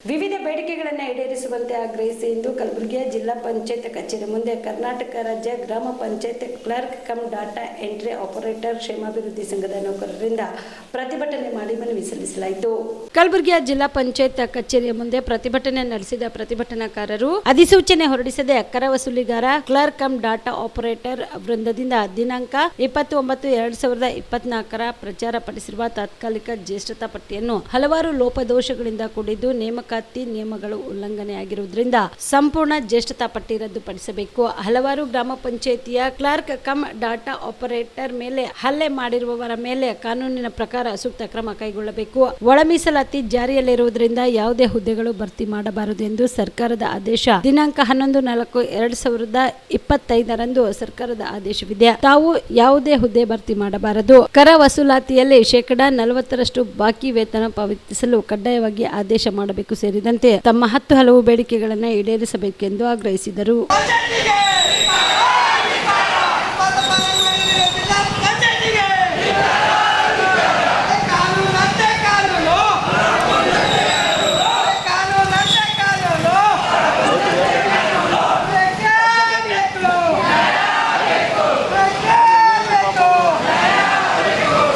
ವಿವಿಧ ಬೇಡಿಕೆಗಳನ್ನು ಈಡೇರಿಸುವಂತೆ ಆಗ್ರಹಿಸಿ ಇಂದು ಕಲಬುರಗಿಯ ಜಿಲ್ಲಾ ಪಂಚಾಯತ್ ಕಚೇರಿ ಮುಂದೆ ಕರ್ನಾಟಕ ರಾಜ್ಯ ಗ್ರಾಮ panchayat clerk cum data entry operator ಕ್ಷೇಮಾಭಿವೃದ್ಧಿ ಸಂಘದ ನೌಕರರಿಂದ ಪ್ರತಿಭಟನೆ ಮಾಡಿ ಮನವಿ ಸಲ್ಲಿಸಲಾಯಿತು. ಕಲಬುರಗಿಯ ಜಿಲ್ಲಾ ಪಂಚಾಯತ್ ಕಚೇರಿಯ ಮುಂದೆ ಪ್ರತಿಭಟನೆ ನಡೆಸಿದ ಪ್ರತಿಭಟನಾಕಾರರು ಅಧಿಸೂಚನೆ ಹೊರಡಿಸದೆ ಅಕ್ಕರ ವಸೂಲಿಗಾರ ಕ್ಲರ್ಕ್ ಕಮ್ ಡಾಟಾ ಆಪರೇಟರ್ ವೃಂದದಿಂದ ದಿನಾಂಕ ಇಪ್ಪತ್ತೊಂಬತ್ತು ಎರಡ್ ಸಾವಿರದ ಇಪ್ಪತ್ನಾಲ್ಕರ ಪ್ರಚಾರ ಪಡಿಸಿರುವ ತಾತ್ಕಾಲಿಕ ಜ್ಯೇಷ್ಠತಾ ಪಟ್ಟಿಯನ್ನು ಹಲವಾರು ಲೋಪದೋಷಗಳಿಂದ ಕೂಡಿದ್ದು ನೇಮಕಾತಿ ನಿಯಮಗಳು ಉಲ್ಲಂಘನೆಯಾಗಿರುವುದರಿಂದ ಸಂಪೂರ್ಣ ಜ್ಯೇಷ್ಠತಾ ಪಟ್ಟಿ ರದ್ದುಪಡಿಸಬೇಕು. ಹಲವಾರು ಗ್ರಾಮ ಪಂಚಾಯಿತಿಯ ಕ್ಲಾರ್ಕ್ ಕಮ್ ಡಾಟಾ ಆಪರೇಟರ್ ಮೇಲೆ ಹಲ್ಲೆ ಮಾಡಿರುವವರ ಮೇಲೆ ಕಾನೂನಿನ ಪ್ರಕಾರ ಸೂಕ್ತ ಕ್ರಮ ಕೈಗೊಳ್ಳಬೇಕು. ಒಳ ಮೀಸಲಾತಿ ಜಾರಿಯಲ್ಲಿರುವುದರಿಂದ ಯಾವುದೇ ಹುದ್ದೆಗಳು ಭರ್ತಿ ಮಾಡಬಾರದು ಎಂದು ಸರ್ಕಾರದ ಆದೇಶ. ದಿನಾಂಕ ಹನ್ನೊಂದು ನಾಲ್ಕು ಎರಡ್ ಸಾವಿರದ ಇಪ್ಪತ್ತೈದರಂದು ಸರ್ಕಾರದ ಆದೇಶವಿದೆ. ತಾವು ಯಾವುದೇ ಹುದ್ದೆ ಭರ್ತಿ ಮಾಡಬಾರದು. ಕರ ವಸೂಲಾತಿಯಲ್ಲಿ ಶೇಕಡಾ ನಲವತ್ತರಷ್ಟು ಬಾಕಿ ವೇತನ ಪಾವತಿಸಲು ಕಡ್ಡಾಯವಾಗಿ ಆದೇಶ ಮಾಡಬೇಕು. ಸೇರಿದಂತೆ ತಮ್ಮ ಹತ್ತು ಹಲವು ಬೇಡಿಕೆಗಳನ್ನು ಈಡೇರಿಸಬೇಕೆಂದು ಆಗ್ರಹಿಸಿದರು ಕಾನೂನಂತೆ ಕಾನೂನು ಕಾನೂನಂತೆ ಕಾನೂನು ಬೇಕೇ ಬೇಕು. ಬೇಕೇ ಬೇಕು.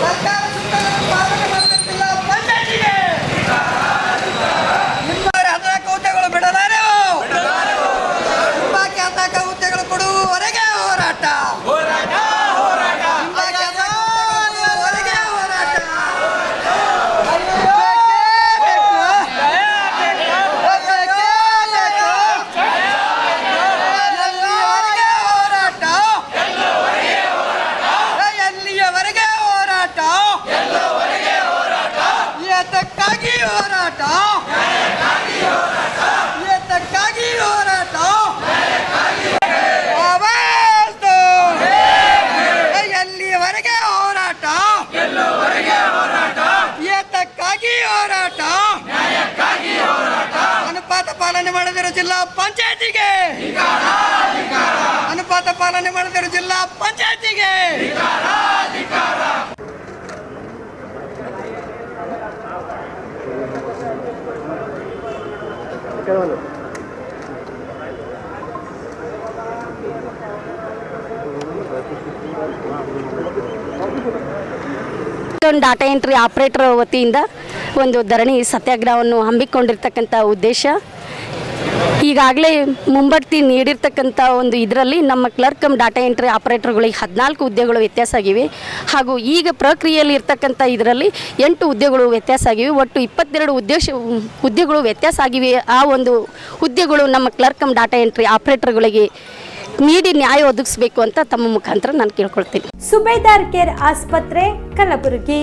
ಸರ್ಕಾರ ಸುತ್ತಲೂ ಪಾಲನೆ ಮಾಡುತ್ತಿಲ್ಲ ಪಂಚಾಯ್ತಿಗೆ. ನಿಮ್ಮ ಹದಿನಾಲ್ಕು ಹುದ್ದೆಗಳು ಬಿಡಲಾರೆವು ಬಾಕಿ ಹದಿನಾಲ್ಕು ಹುದ್ದೆಗಳು ಕೊಡುವವರೆಗೆ ಹೋರಾಟ ಬಾಕಿ ಹದಿನಾಲ್ಕು ಹುದ್ದೆಗಳು ಕೊಡುವವರೆಗೆ ಹೋರಾಟ ಎಲ್ಲಿಯವರೆಗೆ ಹೋರಾಟ ಏತಕ್ಕಾಗಿ ಹೋರಾಟ. ಏತಕ್ಕಾಗಿ ಹೋರಾಟ. ಆವಾಜ್ ಎಲ್ಲಿಯವರೆಗೆ ಹೋರಾಟ? ಏತಕ್ಕಾಗಿ ಹೋರಾಟ. ಅನುಪಾತ ಪಾಲನೆ ಮಾಡದಿರೋ ಜಿಲ್ಲಾ ಪಂಚಾಯತಿಗೆ. ಅನುಪಾತ ಪಾಲನೆ ಮಾಡದಿರೋ ಜಿಲ್ಲಾ ಪಂಚಾಯತಿಗೆ. ಒಂದು ಡಾಟಾ ಎಂಟ್ರಿ ಆಪರೇಟರ್ ವತಿಯಿಂದ ಒಂದು ಧರಣಿ ಸತ್ಯಾಗ್ರಹವನ್ನು ಹಮ್ಮಿಕೊಂಡಿರ್ತಕ್ಕಂಥ ಉದ್ದೇಶ. ಈಗಾಗಲೇ ಮುಂಬಡ್ತಿ ನೀಡಿರ್ತಕ್ಕಂಥ ಒಂದು ಇದರಲ್ಲಿ ನಮ್ಮ ಕ್ಲರ್ಕ್ ಕಮ್ ಡಾಟಾ ಎಂಟ್ರಿ ಆಪರೇಟರ್ಗಳಿಗೆ ಹದಿನಾಲ್ಕು ಹುದ್ದೆಗಳು ವ್ಯತ್ಯಾಸ ಆಗಿವೆ. ಹಾಗೂ ಈಗ ಪ್ರಕ್ರಿಯೆಯಲ್ಲಿ ಇರ್ತಕ್ಕಂಥ ಇದರಲ್ಲಿ ಎಂಟು ಹುದ್ದೆಗಳು ವ್ಯತ್ಯಾಸ ಆಗಿವೆ. ಒಟ್ಟು ಇಪ್ಪತ್ತೆರಡು ಉದ್ದೇಶ ಹುದ್ದೆಗಳು ವ್ಯತ್ಯಾಸ ಆಗಿವೆ. ಆ ಒಂದು ಹುದ್ದೆಗಳು ನಮ್ಮ ಕ್ಲರ್ಕ್ ಕಮ್ ಡಾಟಾ ಎಂಟ್ರಿ ಆಪರೇಟರ್ಗಳಿಗೆ ನೀಡಿ ನ್ಯಾಯ ಒದಗಿಸಬೇಕು ಅಂತ ತಮ್ಮ ಮುಖಾಂತರ ನಾನು ಕೇಳ್ಕೊಳ್ತೀನಿ. ಸುಬೇದಾರ್ ಕೇರ್ ಆಸ್ಪತ್ರೆ, ಕಲಬುರಗಿ.